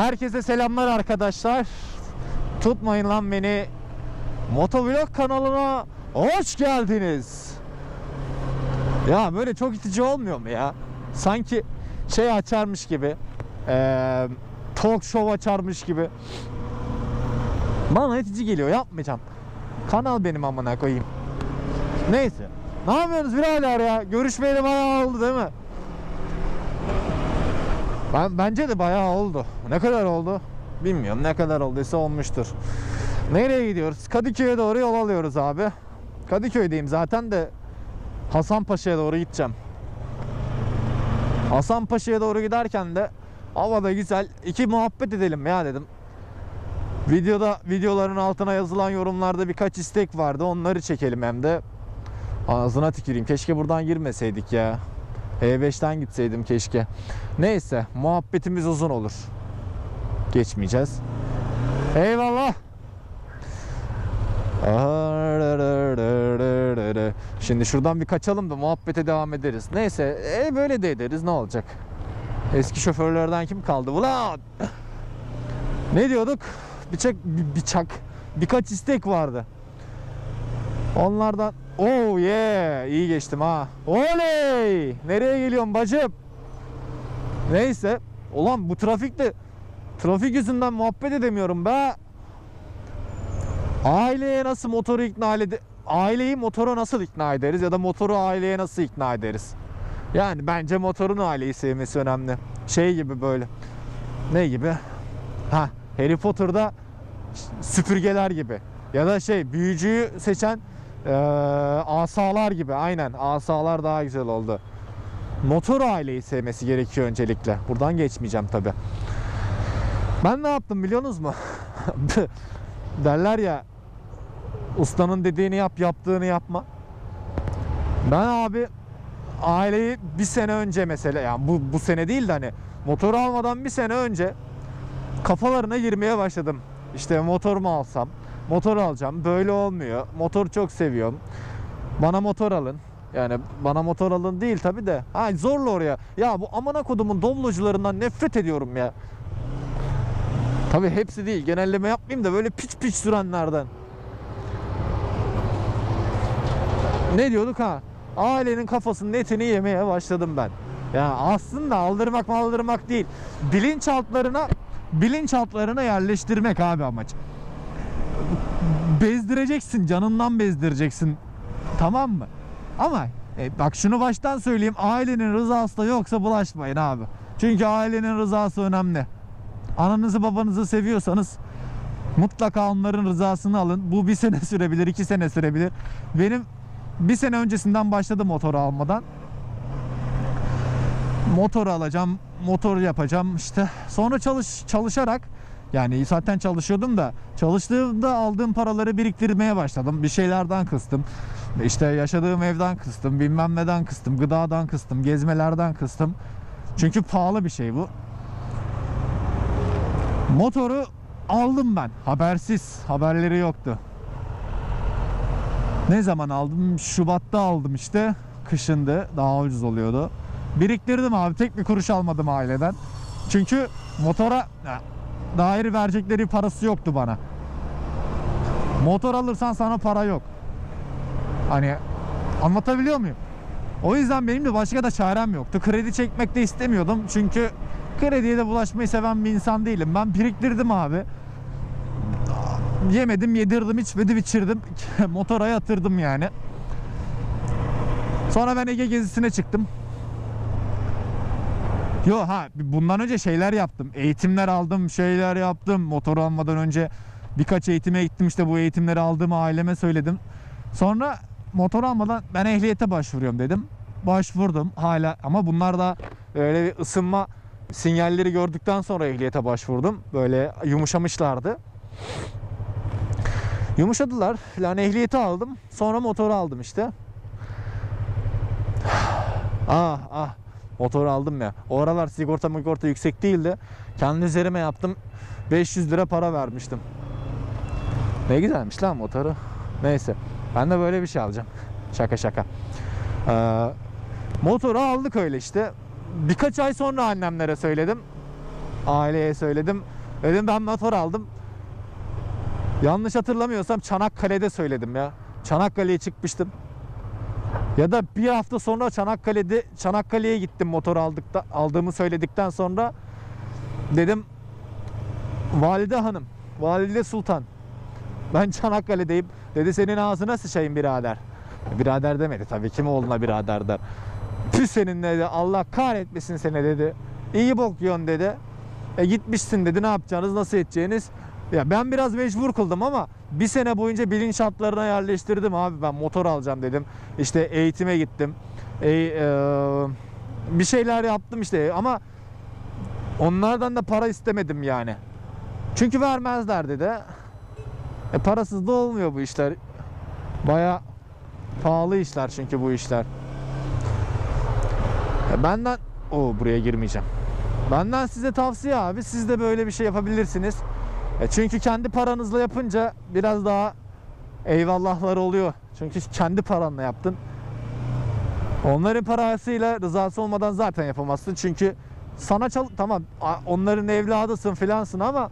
Herkese selamlar arkadaşlar. Tutmayın lan beni. Motovlog kanalına hoş geldiniz. Ya böyle çok itici olmuyor mu ya? Sanki şey açarmış gibi. eee, talk show açarmış gibi. Bana itici geliyor yapmayacağım. Kanal benim amına koyayım. Neyse. Ne yapıyorsunuz birader ya? Görüşmeyeli bayağı oldu değil mi? Ben bence de bayağı oldu. Ne kadar oldu? Bilmiyorum. Ne kadar olduysa olmuştur. Nereye gidiyoruz? Kadıköy'e doğru yol alıyoruz abi. Kadıköy'deyim zaten de Hasanpaşa'ya doğru gideceğim. Hasanpaşa'ya doğru giderken de havada güzel iki muhabbet edelim ya dedim. Videoda videoların altına yazılan yorumlarda birkaç istek vardı. Onları çekelim hem de. Ağzına tüküreyim. Keşke buradan girmeseydik ya. E5'ten gitseydim keşke. Neyse muhabbetimiz uzun olur. Geçmeyeceğiz. Eyvallah. Şimdi şuradan bir kaçalım da muhabbete devam ederiz. Neyse e, böyle de ederiz ne olacak. Eski şoförlerden kim kaldı ulan? Ne diyorduk? Bıçak, bıçak. Birkaç istek vardı. Onlardan oh yeah iyi geçtim ha. Oley! Nereye geliyorsun bacım? Neyse. Ulan bu trafikte trafik yüzünden muhabbet edemiyorum be. Aileye nasıl motoru ikna ede aileyi motora nasıl ikna ederiz ya da motoru aileye nasıl ikna ederiz? Yani bence motorun aileyi sevmesi önemli. Şey gibi böyle. Ne gibi? Ha, Harry Potter'da süpürgeler gibi. Ya da şey büyücüyü seçen eee, asalar gibi. Aynen asalar daha güzel oldu. Motor aileyi sevmesi gerekiyor öncelikle. Buradan geçmeyeceğim tabi. Ben ne yaptım biliyorsunuz mu? Derler ya ustanın dediğini yap yaptığını yapma. Ben abi aileyi bir sene önce mesela yani bu, bu sene değil de hani motoru almadan bir sene önce kafalarına girmeye başladım. İşte motor mu alsam? Motor alacağım. Böyle olmuyor. Motor çok seviyorum. Bana motor alın. Yani bana motor alın değil tabi de. Ha zorla oraya. Ya bu amına kodumun doblocularından nefret ediyorum ya. Tabi hepsi değil. Genelleme yapmayayım da böyle piç piç sürenlerden. Ne diyorduk ha? Ailenin kafasının etini yemeye başladım ben. Ya aslında aldırmak maldırmak değil. Bilinçaltlarına bilinçaltlarına yerleştirmek abi amaç. Bezdireceksin, canından bezdireceksin. Tamam mı? Ama e, bak şunu baştan söyleyeyim. Ailenin rızası da yoksa bulaşmayın abi. Çünkü ailenin rızası önemli. Ananızı babanızı seviyorsanız mutlaka onların rızasını alın. Bu bir sene sürebilir, iki sene sürebilir. Benim bir sene öncesinden başladı motoru almadan. Motor alacağım, motor yapacağım işte. Sonra çalış çalışarak yani zaten çalışıyordum da çalıştığımda aldığım paraları biriktirmeye başladım. Bir şeylerden kıstım. İşte yaşadığım evden kıstım, bilmem neden kıstım, gıdadan kıstım, gezmelerden kıstım. Çünkü pahalı bir şey bu. Motoru aldım ben. Habersiz. Haberleri yoktu. Ne zaman aldım? Şubat'ta aldım işte. Kışındı. Daha ucuz oluyordu. Biriktirdim abi. Tek bir kuruş almadım aileden. Çünkü motora dair verecekleri parası yoktu bana. Motor alırsan sana para yok. Hani anlatabiliyor muyum? O yüzden benim de başka da çarem yoktu. Kredi çekmek de istemiyordum. Çünkü krediye de bulaşmayı seven bir insan değilim. Ben biriktirdim abi. Yemedim, yedirdim, içmedim, içirdim. Motora yatırdım yani. Sonra ben Ege gezisine çıktım. Yo ha bundan önce şeyler yaptım. Eğitimler aldım, şeyler yaptım. Motor almadan önce birkaç eğitime gittim. İşte bu eğitimleri aldığımı aileme söyledim. Sonra motor almadan ben ehliyete başvuruyorum dedim. Başvurdum hala ama bunlar da öyle bir ısınma sinyalleri gördükten sonra ehliyete başvurdum. Böyle yumuşamışlardı. Yumuşadılar filan ehliyeti aldım. Sonra motoru aldım işte. Ah ah motor aldım ya. O aralar sigorta sigorta yüksek değildi. Kendi üzerime yaptım. 500 lira para vermiştim. Ne güzelmiş lan motoru. Neyse. Ben de böyle bir şey alacağım. Şaka şaka. Ee, motoru aldık öyle işte. Birkaç ay sonra annemlere söyledim. Aileye söyledim. Dedim ben motor aldım. Yanlış hatırlamıyorsam Çanakkale'de söyledim ya. Çanakkale'ye çıkmıştım. Ya da bir hafta sonra Çanakkale'de Çanakkale'ye gittim motor aldıkta aldığımı söyledikten sonra dedim Valide Hanım, Valide Sultan ben Çanakkale'deyim. Dedi senin ağzına sıçayım birader. Birader demedi tabii kim oğluna birader der. Püh senin dedi Allah kahretmesin seni dedi. İyi bok yiyorsun dedi. E gitmişsin dedi ne yapacağınız nasıl edeceğiniz. Ya ben biraz mecbur kıldım ama bir sene boyunca bilinçaltlarına yerleştirdim abi ben motor alacağım dedim. İşte eğitime gittim. E, e, bir şeyler yaptım işte ama onlardan da para istemedim yani. Çünkü vermezlerdi de. E parasız da olmuyor bu işler. Baya pahalı işler çünkü bu işler. E benden o buraya girmeyeceğim. Benden size tavsiye abi siz de böyle bir şey yapabilirsiniz. E çünkü kendi paranızla yapınca biraz daha eyvallahlar oluyor. Çünkü kendi paranla yaptın. Onların parasıyla rızası olmadan zaten yapamazsın. Çünkü sana çal tamam onların evladısın filansın ama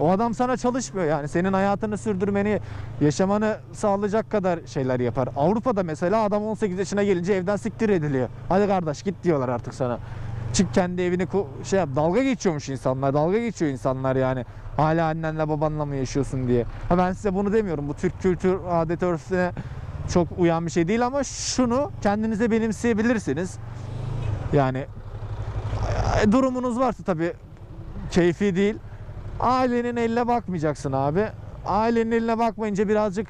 o adam sana çalışmıyor yani senin hayatını sürdürmeni, yaşamanı sağlayacak kadar şeyler yapar. Avrupa'da mesela adam 18 yaşına gelince evden siktir ediliyor. Hadi kardeş git diyorlar artık sana. Çık kendi evini şey yap. Dalga geçiyormuş insanlar. Dalga geçiyor insanlar yani. Hala annenle babanla mı yaşıyorsun diye. Ha ben size bunu demiyorum. Bu Türk kültür adet örfüne çok uyan bir şey değil ama şunu kendinize benimseyebilirsiniz. Yani e, durumunuz varsa tabii keyfi değil. Ailenin eline bakmayacaksın abi. Ailenin eline bakmayınca birazcık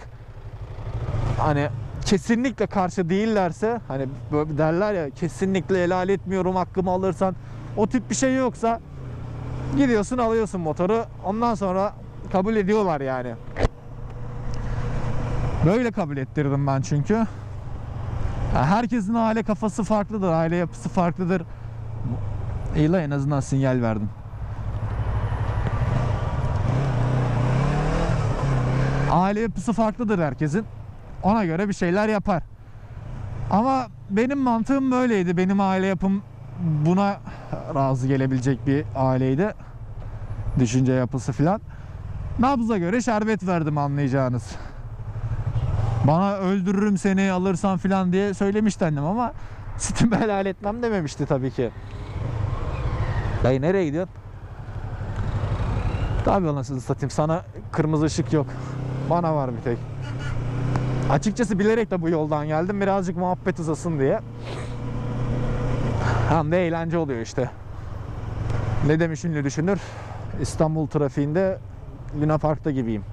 hani kesinlikle karşı değillerse hani böyle derler ya kesinlikle helal etmiyorum hakkımı alırsan o tip bir şey yoksa gidiyorsun alıyorsun motoru ondan sonra kabul ediyorlar yani. Böyle kabul ettirdim ben çünkü. Ya herkesin aile kafası farklıdır, aile yapısı farklıdır. İyi la en azından sinyal verdim. Aile yapısı farklıdır herkesin. Ona göre bir şeyler yapar. Ama benim mantığım böyleydi. Benim aile yapım buna razı gelebilecek bir aileydi. Düşünce yapısı filan. Nabza göre şerbet verdim anlayacağınız. Bana öldürürüm seni alırsan filan diye söylemişti annem ama sütümü helal etmem dememişti tabii ki. Dayı nereye gidiyorsun? Tabii anasını satayım sana kırmızı ışık yok. Bana var bir tek. Açıkçası bilerek de bu yoldan geldim. Birazcık muhabbet uzasın diye. Hem de eğlence oluyor işte. Ne demiş ünlü düşünür? İstanbul trafiğinde Luna Park'ta gibiyim.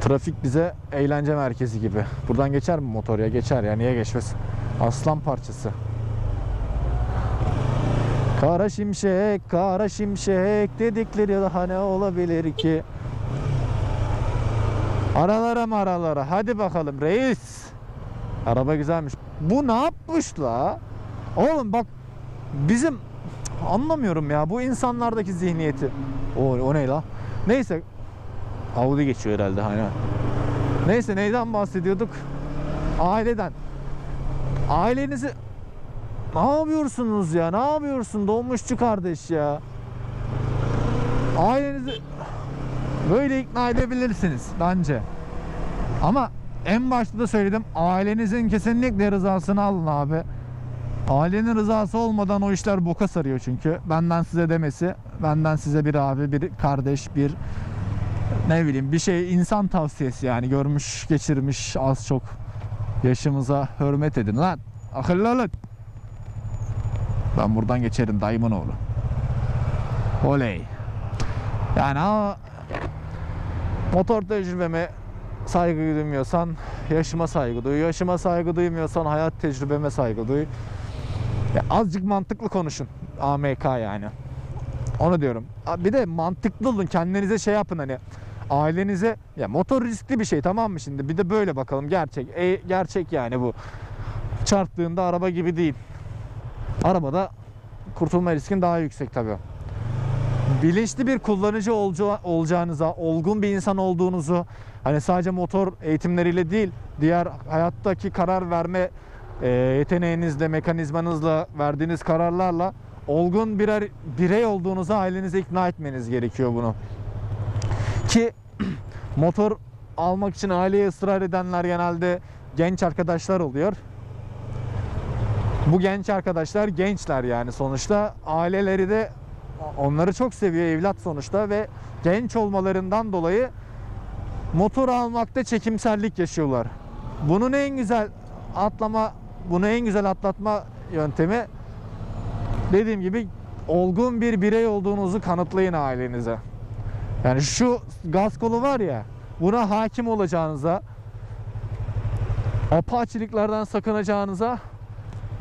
Trafik bize eğlence merkezi gibi. Buradan geçer mi motor ya? Geçer ya. Niye geçmesin? Aslan parçası. Kara şimşek, kara şimşek dedikleri daha ne olabilir ki? Aralara mı aralara? Hadi bakalım reis. Araba güzelmiş. Bu ne yapmış la? Oğlum bak bizim anlamıyorum ya bu insanlardaki zihniyeti. O, o ne la? Neyse. Audi geçiyor herhalde hani. Neyse neyden bahsediyorduk? Aileden. Ailenizi ne yapıyorsunuz ya? Ne yapıyorsun dolmuşçu kardeş ya? Ailenizi böyle ikna edebilirsiniz bence. Ama en başta da söyledim ailenizin kesinlikle rızasını alın abi. Ailenin rızası olmadan o işler boka sarıyor çünkü. Benden size demesi, benden size bir abi, bir kardeş, bir ne bileyim bir şey insan tavsiyesi yani görmüş geçirmiş az çok yaşımıza hürmet edin lan. Akıllı olun. Ben buradan geçerim dayımın oğlu. Oley. Yani ama motor tecrübeme saygı duymuyorsan yaşıma saygı duy. Yaşıma saygı duymuyorsan hayat tecrübeme saygı duy. Ya azıcık mantıklı konuşun. AMK yani. Onu diyorum. Bir de mantıklı olun. Kendinize şey yapın hani. Ailenize ya motor riskli bir şey tamam mı şimdi? Bir de böyle bakalım gerçek. E, gerçek yani bu. Çarptığında araba gibi değil. Arabada kurtulma riskin daha yüksek tabii. Bilinçli bir kullanıcı olacağınıza, olgun bir insan olduğunuzu, hani sadece motor eğitimleriyle değil, diğer hayattaki karar verme e, yeteneğinizle, mekanizmanızla verdiğiniz kararlarla olgun birer birey olduğunuzu ailenize ikna etmeniz gerekiyor bunu. Ki motor almak için aileye ısrar edenler genelde genç arkadaşlar oluyor. Bu genç arkadaşlar gençler yani sonuçta aileleri de onları çok seviyor evlat sonuçta ve genç olmalarından dolayı motor almakta çekimsellik yaşıyorlar. Bunun en güzel atlama, bunu en güzel atlatma yöntemi dediğim gibi olgun bir birey olduğunuzu kanıtlayın ailenize. Yani şu gaz kolu var ya buna hakim olacağınıza apaçiliklerden sakınacağınıza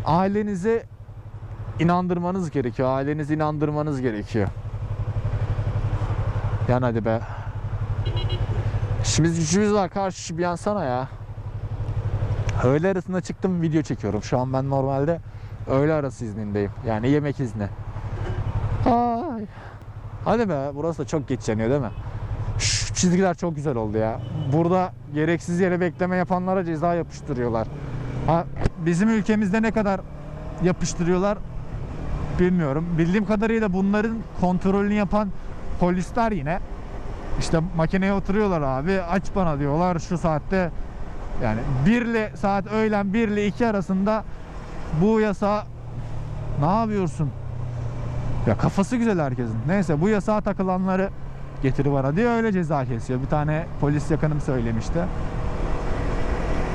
ailenizi inandırmanız gerekiyor. Ailenizi inandırmanız gerekiyor. Yan hadi be. İşimiz gücümüz var karşı bir yansana ya. Öğle arasında çıktım video çekiyorum. Şu an ben normalde öğle arası iznindeyim. Yani yemek izni. Ay. Hadi be burası da çok geç yanıyor değil mi? Şu çizgiler çok güzel oldu ya. Burada gereksiz yere bekleme yapanlara ceza yapıştırıyorlar. Ha, bizim ülkemizde ne kadar yapıştırıyorlar bilmiyorum. Bildiğim kadarıyla bunların kontrolünü yapan polisler yine işte makineye oturuyorlar abi aç bana diyorlar şu saatte yani 1 ile saat öğlen 1 ile 2 arasında bu yasa ne yapıyorsun? Ya kafası güzel herkesin. Neyse bu yasağa takılanları getiri bana diye öyle ceza kesiyor. Bir tane polis yakınım söylemişti.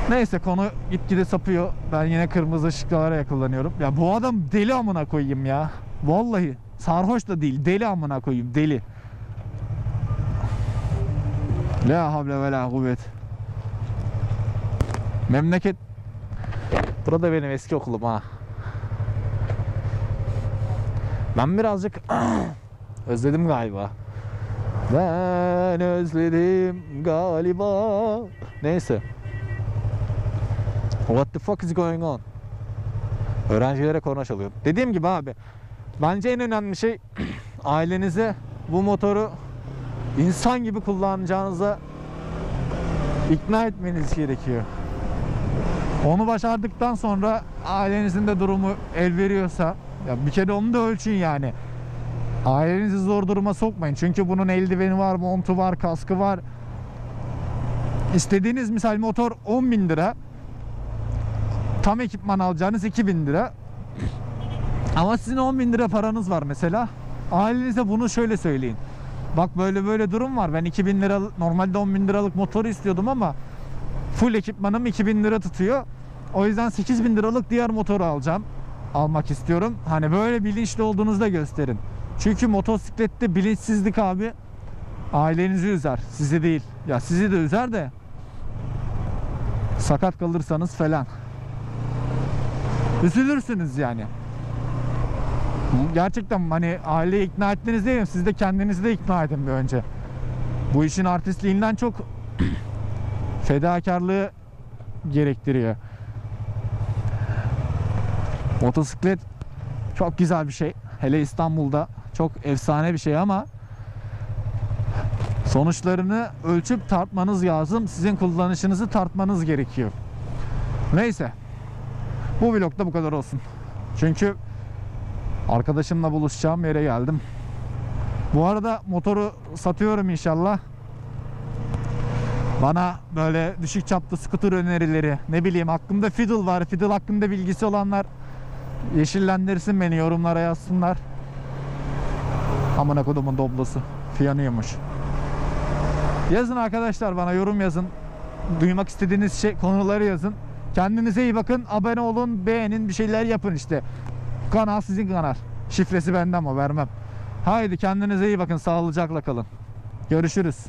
Neyse konu gitgide sapıyor. Ben yine kırmızı ışıklara kullanıyorum. Ya bu adam deli amına koyayım ya. Vallahi sarhoş da değil. Deli amına koyayım. Deli. La havle ve la kuvvet. Memleket Burada benim eski okulum ha. Ben birazcık özledim galiba. Ben özledim galiba. Neyse. What the fuck is going on? Öğrencilere korna çalıyorum. Dediğim gibi abi. Bence en önemli şey ailenize bu motoru insan gibi kullanacağınıza ikna etmeniz gerekiyor. Onu başardıktan sonra ailenizin de durumu el veriyorsa ya bir kere onu da ölçün yani. Ailenizi zor duruma sokmayın. Çünkü bunun eldiveni var, montu var, kaskı var. İstediğiniz misal motor 10 bin lira. Tam ekipman alacağınız 2000 lira. Ama sizin 10 bin lira paranız var mesela. Ailenize bunu şöyle söyleyin. Bak böyle böyle durum var. Ben 2000 lira normalde 10 bin liralık motoru istiyordum ama full ekipmanım 2000 lira tutuyor. O yüzden 8000 liralık diğer motoru alacağım. Almak istiyorum. Hani böyle bilinçli olduğunuzda gösterin. Çünkü motosiklette bilinçsizlik abi ailenizi üzer. Sizi değil. Ya sizi de üzer de sakat kalırsanız falan. Üzülürsünüz yani. Gerçekten hani aileyi ikna ettiniz değil mi? Siz de kendinizi de ikna edin bir önce. Bu işin artistliğinden çok fedakarlığı gerektiriyor. Motosiklet çok güzel bir şey. Hele İstanbul'da çok efsane bir şey ama sonuçlarını ölçüp tartmanız lazım. Sizin kullanışınızı tartmanız gerekiyor. Neyse. Bu vlogda bu kadar olsun. Çünkü arkadaşımla buluşacağım yere geldim. Bu arada motoru satıyorum inşallah. Bana böyle düşük çaplı scooter önerileri, ne bileyim hakkımda fiddle var, fiddle hakkında bilgisi olanlar yeşillendirsin beni yorumlara yazsınlar. Amına kodumun doblosu. Fiyanıyormuş. Yazın arkadaşlar bana yorum yazın. Duymak istediğiniz şey konuları yazın. Kendinize iyi bakın. Abone olun, beğenin, bir şeyler yapın işte. Kanal sizin kanal. Şifresi bende ama vermem. Haydi kendinize iyi bakın. Sağlıcakla kalın. Görüşürüz.